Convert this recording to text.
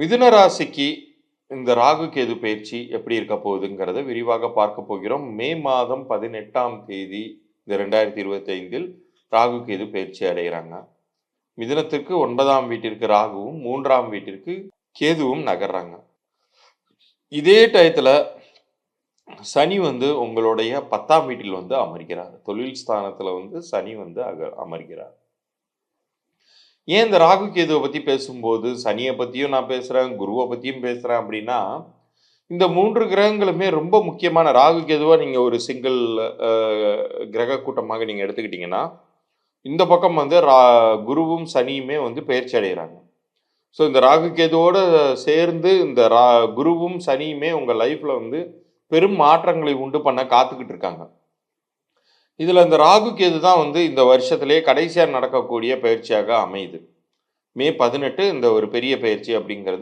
மிதுன ராசிக்கு இந்த ராகு கேது பயிற்சி எப்படி இருக்க போகுதுங்கிறத விரிவாக பார்க்க போகிறோம். மே மாதம் பதினெட்டாம் தேதி இந்த ரெண்டாயிரத்தி இருபத்தி ஐந்தில் ராகு கேது பயிற்சி அடைகிறாங்க. மிதுனத்திற்கு ஒன்பதாம் வீட்டிற்கு ராகுவும் மூன்றாம் வீட்டிற்கு கேதுவும் நகர்றாங்க. இதே டயத்தில் சனி வந்து உங்களுடைய பத்தாம் வீட்டில் வந்து அமர்கிறார். தொழில் ஸ்தானத்தில் வந்து சனி வந்து அக அமர்கிறார். ஏன் இந்த ராகு கேதுவை பற்றி பேசும்போது சனியை பற்றியும் நான் பேசுகிறேன் குருவை பற்றியும் பேசுகிறேன் அப்படின்னா இந்த மூன்று கிரகங்களுமே ரொம்ப முக்கியமான ராகு கேதுவாக நீங்கள் ஒரு சிங்கிள் கிரக கூட்டமாக நீங்கள் எடுத்துக்கிட்டிங்கன்னா இந்த பக்கம் வந்து ரா குருவும் சனியுமே வந்து பயிற்சி அடைகிறாங்க. ஸோ இந்த ராகு கேதுவோட சேர்ந்து இந்த ரா குருவும் சனியுமே உங்கள் லைஃப்பில் வந்து பெரும் மாற்றங்களை உண்டு பண்ண காத்துக்கிட்டு இருக்காங்க. இதில் இந்த ராகு கேது தான் வந்து இந்த வருஷத்துலேயே கடைசியாக நடக்கக்கூடிய பயிற்சியாக அமையுது. மே பதினெட்டு இந்த ஒரு பெரிய பயிற்சி அப்படிங்கிறது